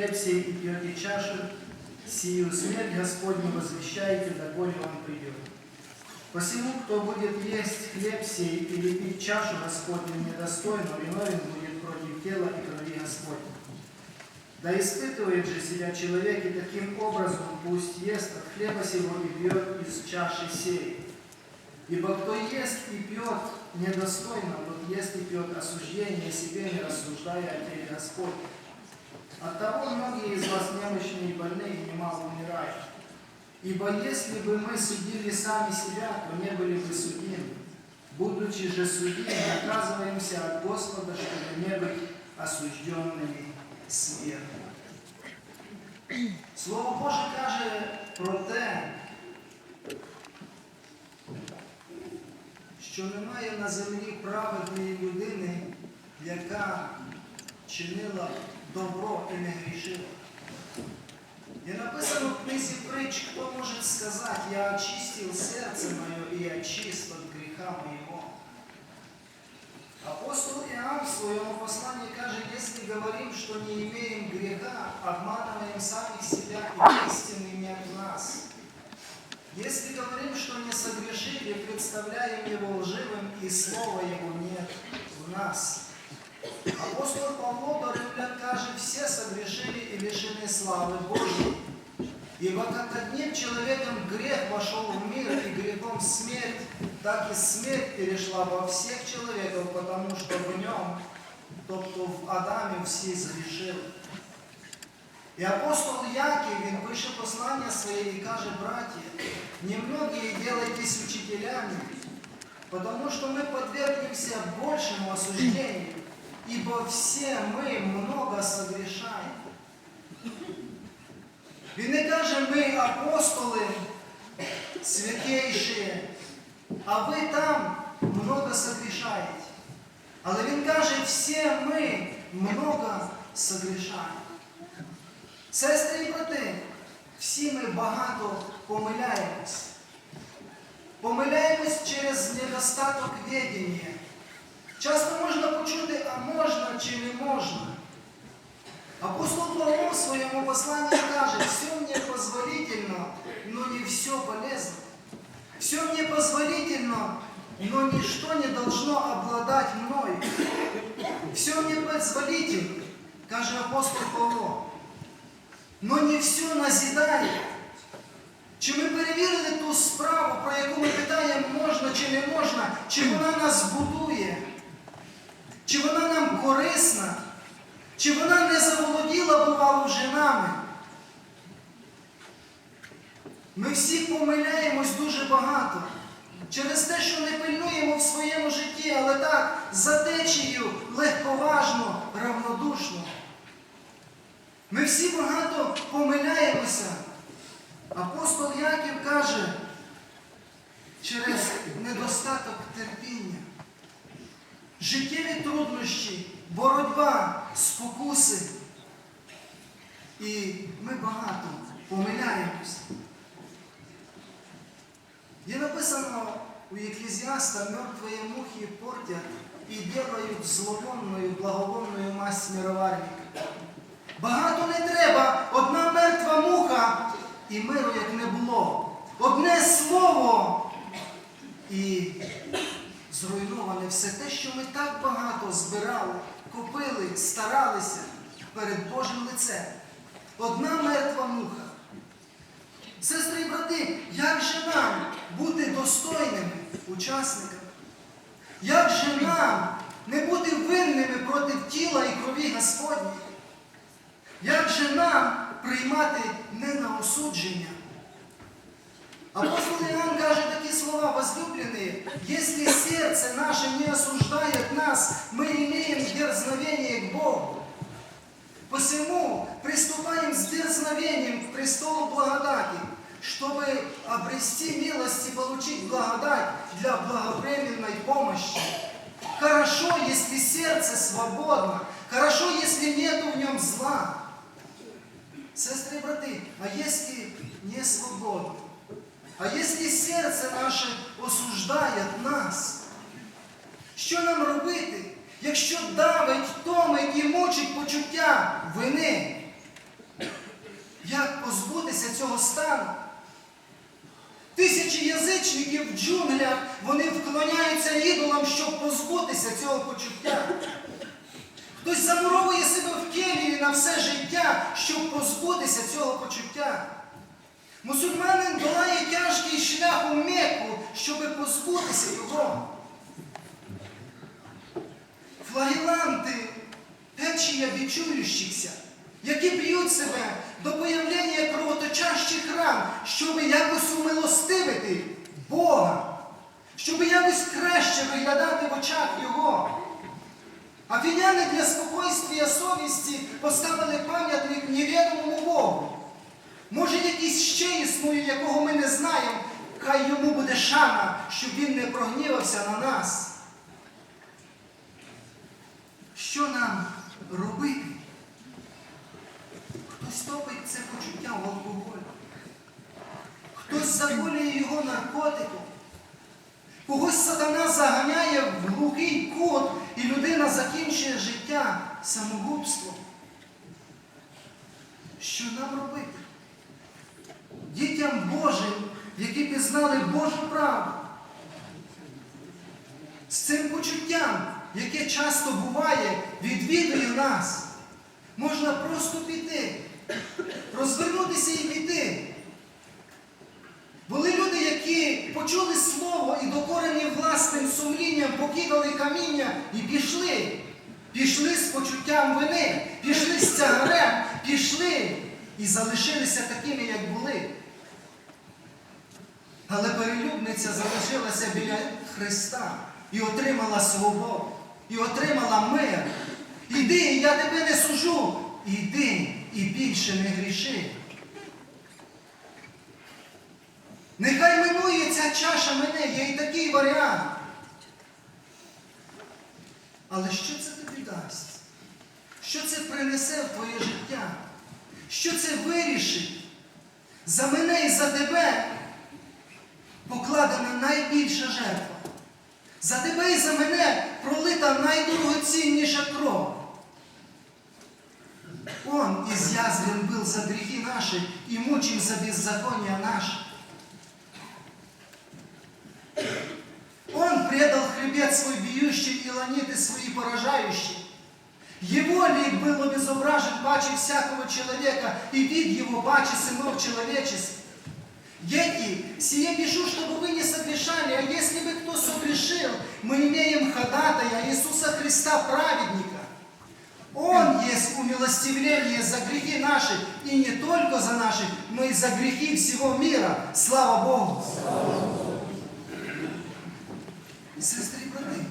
хлеб и пьете чашу, сию смерть Господню возвещаете, доколе Он придет. Посему, кто будет есть хлеб сей или пить чашу Господню недостойно, виновен будет против тела и крови Господня. Да испытывает же себя человек, и таким образом пусть ест от хлеба сего и пьет из чаши сей. Ибо кто ест и пьет недостойно, тот ест и пьет осуждение себе, не рассуждая о теле Господне. Оттого многие из вас немощные и больные, и немало умирают. Ибо если бы мы судили сами себя, то не были бы судимы. Будучи же судимы, наказываемся от Господа, чтобы не быть осужденными смертью. Слово Боже каже про те, що немає на землі праведної людини, яка чинила добро і не грішила. І написано в книзі притч, хто може сказати, я очистив серце моє і я чист від гріха моєго. Апостол Иоанн в своем послании каже, если говорим, что не имеем греха, обманываем самих себя и истины нет в нас. Если говорим, что не согрешили, представляем его лживым, и слова его нет в нас. Апостол Павло до римлян каже, все согрешили и лишены славы Божьей. Ибо как одним человеком грех вошел в мир, и грехом смерть, так и смерть перешла во всех человеков, потому что в нем, тобто в Адамі, всі згрішили. І апостол Яків, він пише послання своє і каже, браті, немногие делайтесь учителями, потому что мы подвергнемся большему осуждению, Ибо все мы много согрешаем. Не каже, ми апостоли святейші, а ви там много согрешаєте. Але він каже, всі ми много согрешаємо. Сестри і брати, всі ми багато помиляємось. Помиляємось через недостаток відення. Часто можна почути, а можна чи не можна. Апостол Павло в своєму посланні каже, все мне позволительно, но не все полезно. Все мне позволительно, но ничто не должно обладать мной. Все мне позволительно, каже апостол Павло. Но не все назидає. Чи ми перевірили ту справу, про яку ми питаємо, можна чи не можна, чи вона нас будує, Чи вона нам корисна, чи вона не заволоділа, бувало, вже нами? Ми всі помиляємось дуже багато через те, що не пильнуємо в своєму житті, але так, за течією легковажно, равнодушно. Ми всі багато помиляємося. Апостол Яків каже, через недостаток терпіння, життєві труднощі, боротьба, спокуси. І ми багато помиляємося. Є написано у Екклезиаста, мертвые мухи портят і делают зловонною, благовонною мазь мироварника. Багато не треба, одна мертва муха і миру як не було. Одне слово і зруйноване все те, що ми так багато збирали, купили, старалися перед Божим лицем. Одна мертва муха. Сестри і брати, як же нам бути достойними учасниками? Як же нам не бути винними проти тіла і крові Господньої? Як же нам приймати не на осудження? Апостол Иоанн каже такі слова, возлюбленные, если сердце наше не осуждает нас, мы имеем дерзновение к Богу. Посему приступаем с дерзновением к престолу благодати, чтобы обрести милость и получить благодать для благовременной помощи. Хорошо, если сердце свободно. Хорошо, если нету в нем зла. Сестры и браты, а если не свободно? А если серце наше осуждає нас? Що нам робити, якщо давить, томить і мучить почуття вини? Як позбутися цього стану? Тисячі язичників в джунглях вони вклоняються ідолам, щоб позбутися цього почуття. Хтось замуровує себе в келії на все життя, щоб позбутися цього почуття. Мусульманин долає тяжкий шлях у Мекку, щоб позбутися його. Флагеланти, течія відчуючихся, які б'ють себе до появлення кровоточащих ран, щоб якось умилостивити Бога, щоб якось краще виглядати в очах Його. Афіняни для спокойствия совісті поставили пам'ятник невідомому Богу. Може, якийсь ще існує, якого ми не знаємо, хай йому буде шана, щоб він не прогнівався на нас. Що нам робити? Хтось топить це почуття в алкоголь. Хтось заколює його наркотиком. Когось сатана заганяє в глухий кут, і людина закінчує життя самогубством. Що нам робити? Дітям Божим, які пізнали Божу правду. З цим почуттям, яке часто буває, відвідує нас. Можна просто піти, розвернутися і піти. Були люди, які почули слово і докорені власним сумлінням покидали каміння і пішли. Пішли з почуттям вини, пішли з тягарем, пішли і залишилися такими, як були. Але перелюбниця залишилася біля Христа і отримала свободу, і отримала мир. Іди, я тебе не сужу. Іди і більше не гріши. Нехай минує ця чаша мене, є і такий варіант. Але що це тобі дасть? Що це принесе в твоє життя? Що це вирішить? За мене і за тебе покладена найбільша жертва. За тебе і за мене пролита найдорогоцінніша кров. Он изъязвлен был за грехи наши и мучим за беззакония наши. Он предал хребет свой бьющий и ланиты свои поражающие. Его лик был обезображен паче всякого человека, и вид его паче сынов человеческих. Дети, сие пишу, чтобы вы не согрешали, а если бы кто согрешил, мы имеем ходатая Иисуса Христа, праведника. Он есть умилостивление за грехи наши, и не только за наши, но и за грехи всего мира. Слава Богу! Сестри і брати,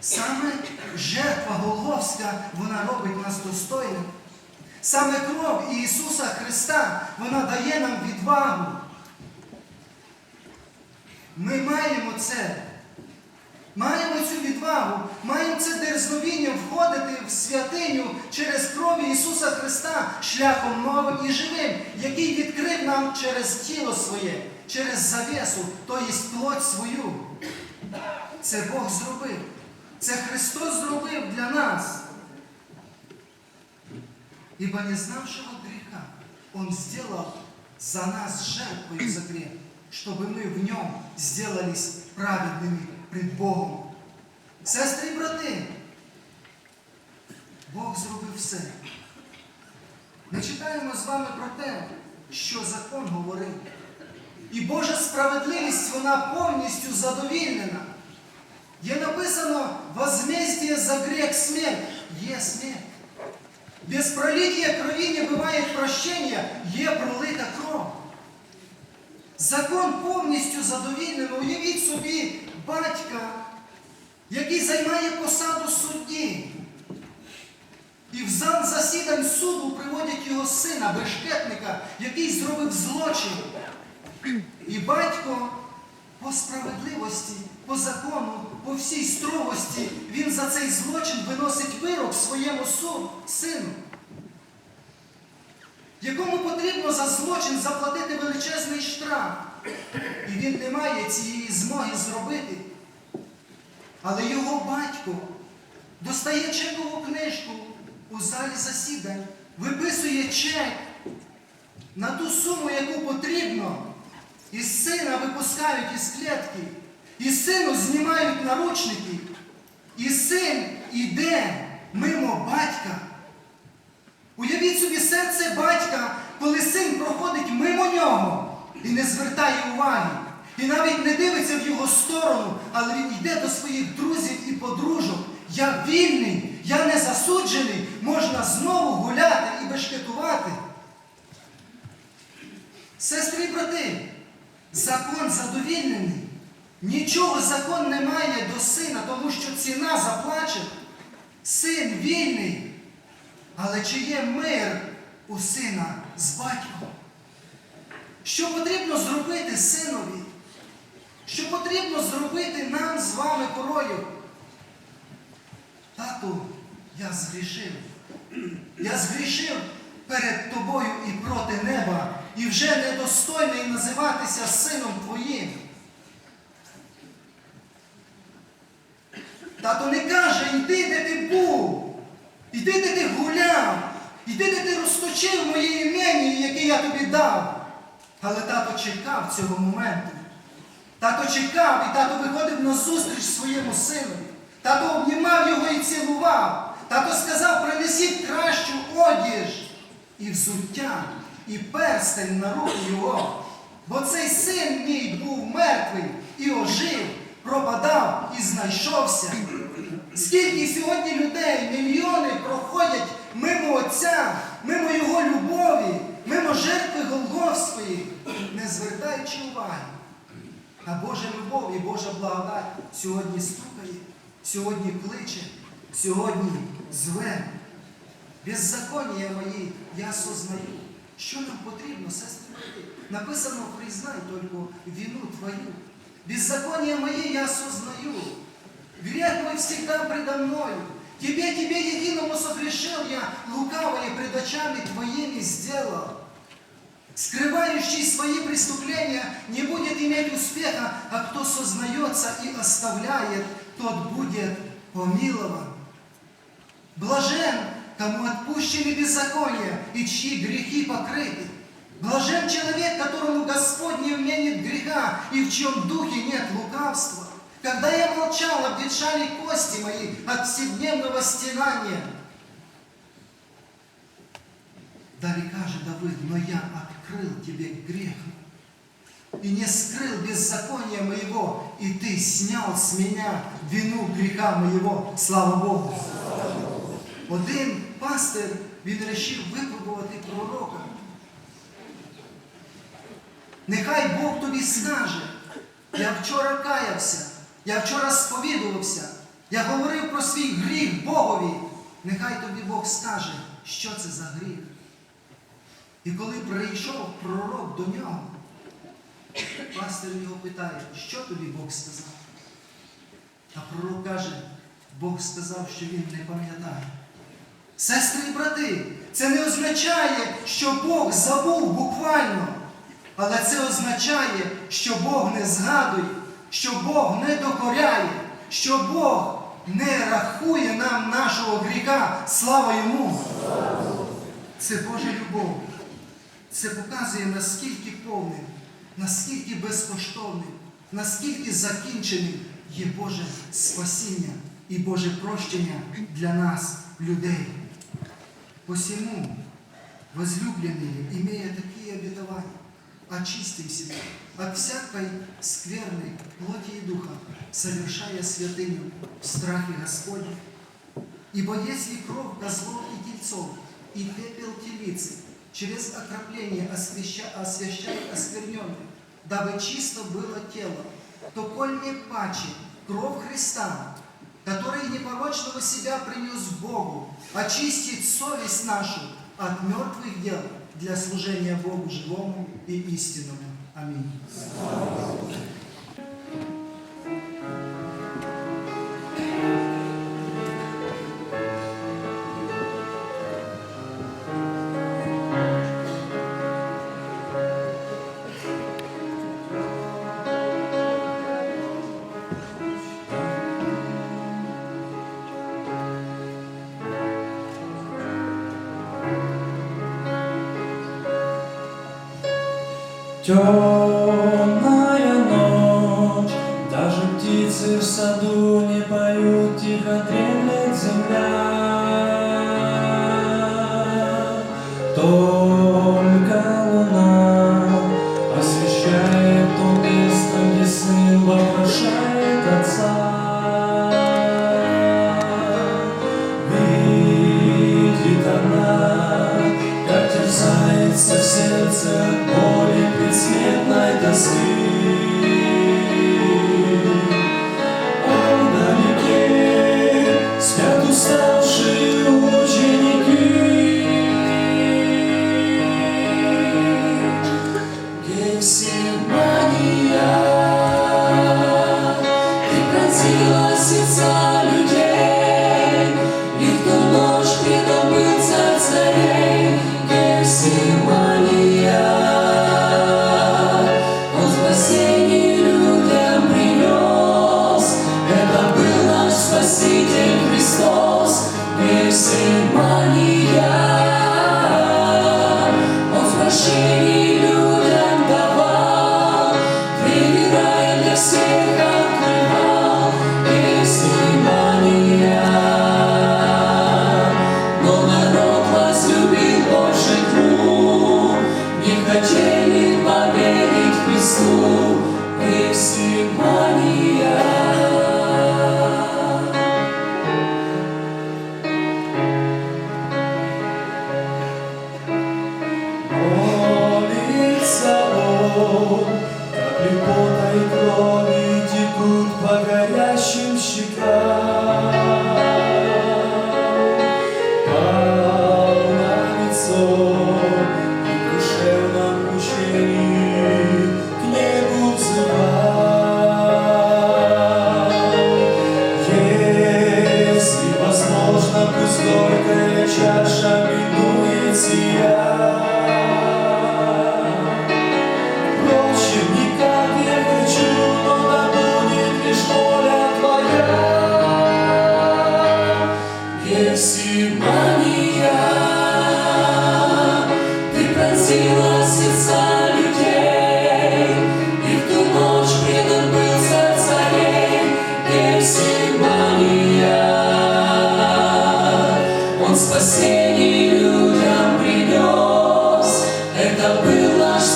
саме жертва Голговська, вона робить нас достойним. Саме кров Ісуса Христа, вона дає нам відвагу. Ми маємо це. Маємо цю відвагу, маємо це дерзновіння входити в святиню через кров Ісуса Христа шляхом новим і живим, який відкрив нам через тіло своє, через завесу, то є плоть свою. Це Бог зробив. Це Христос зробив для нас. Ибо не знавшего греха Он сделал за нас жертвою за грех, чтобы мы в нем сделались праведными пред Богом. Сестри і брати, Бог зробив все. Ми читаємо з вами про те, що закон говорив. І Божа справедливість, вона повністю задовільнена. Є написано возмездие за грех смерть. Є смерть. Без пролиття крові не буває прощення, є пролита кров. Закон повністю задовільнений. Уявіть собі батька, який займає посаду судді. І в зал засідань суду приводять його сина, бешкетника, який зробив злочин. І батько по справедливості, по закону, по всій строгості, він за цей злочин виносить вирок своєму су- сину, якому потрібно за злочин заплатити величезний штраф. І він не має цієї змоги зробити. Але його батько достає чекову книжку у залі засідань, виписує чек на ту суму, яку потрібно, і сина випускають із клітки, і сину знімають наручники, і син іде мимо батька. Уявіть собі серце батька, коли син проходить мимо нього і не звертає уваги, і навіть не дивиться в його сторону, але він йде до своїх друзів і подружок. Я вільний, я не засуджений, можна знову гуляти і бешкетувати. Сестри і брати, закон задовільнений. Нічого закон не має до сина, тому що ціна заплачена. Син вільний. Але чи є мир у сина з батьком? Що потрібно зробити синові? Що потрібно зробити нам з вами порою? Тату, я згрішив. Я згрішив перед тобою і проти неба, і вже недостойний називатися сином твоїм. Тато не каже, йди, де ти був, йди, де ти гуляв, йди, де ти розточив моє імені, яке я тобі дав. Але тато чекав цього моменту. Тато чекав, і тато виходив на зустріч своєму синові. Тато обнімав його і цілував. Тато сказав, принесіть кращу одіж і взуття, і перстень на руку його. Бо цей син мій був мертвий і ожив, пропадав і знайшовся. Скільки сьогодні людей, мільйони проходять мимо Отця, мимо Його любові, мимо жертви Голгофської, не звертаючи уваги. А Божа любов і Божа благодать сьогодні стукає, сьогодні кличе, сьогодні зве. Беззаконія мої я сознаю. Що нам потрібно, сестри брати? Написано, признай тільки вину твою. Беззаконие мои я сознаю. Грех мой всегда предо мною. Тебе, тебе единому согрешил я, лукавое пред очами твоими сделал. Скрывающий свои преступления не будет иметь успеха, а кто сознается и оставляет, тот будет помилован. Блажен, кому отпущены беззакония и чьи грехи покрыты. Блажен человек, которому Господь не вменит греха и в чьем духе нет лукавства. Когда я молчал, обветшали кости мои от вседневного стенания. Далее каже Давид, но я открыл тебе грех и не скрыл беззакония моего, и ты снял с меня вину греха моего. Слава Богу! Один пастир, він вирішив випробувати пророка. Нехай Бог тобі скаже, я вчора каявся, Я вчора сповідувався, я говорив про свій гріх Богові. Нехай тобі Бог скаже, що це за гріх. І коли прийшов пророк до нього, пастир його питає, що тобі Бог сказав? А пророк каже, Бог сказав, що він не пам'ятає. Сестри і брати, це не означає, що Бог забув буквально. Але це означає, що Бог не згадує, що Бог не докоряє, що Бог не рахує нам нашого гріха. Слава йому! Це Божа любов. Це показує, наскільки повним, наскільки безкоштовним, наскільки закінченим є Боже спасіння і Боже прощення для нас, людей. Посему, возлюбленные, имея такие обетования, очистим себя от всякой скверной плоти и духа, совершая святыню в страхе Господнем. Ибо если кровь козлов и тельцов и пепел телицы через окропление освяща- освящает оскверненных, дабы чисто было тело, то коль не паче кровь Христа, который непорочного себя принес Богу, очистит совесть нашу от мертвых дел для служения Богу живому и истинному. Амінь. Темная ночь, даже птицы в саду не поют, тихо дремлет земля.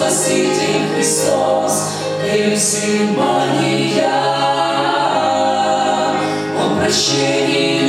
Спаситель Христос, Евсимания, Он прощение.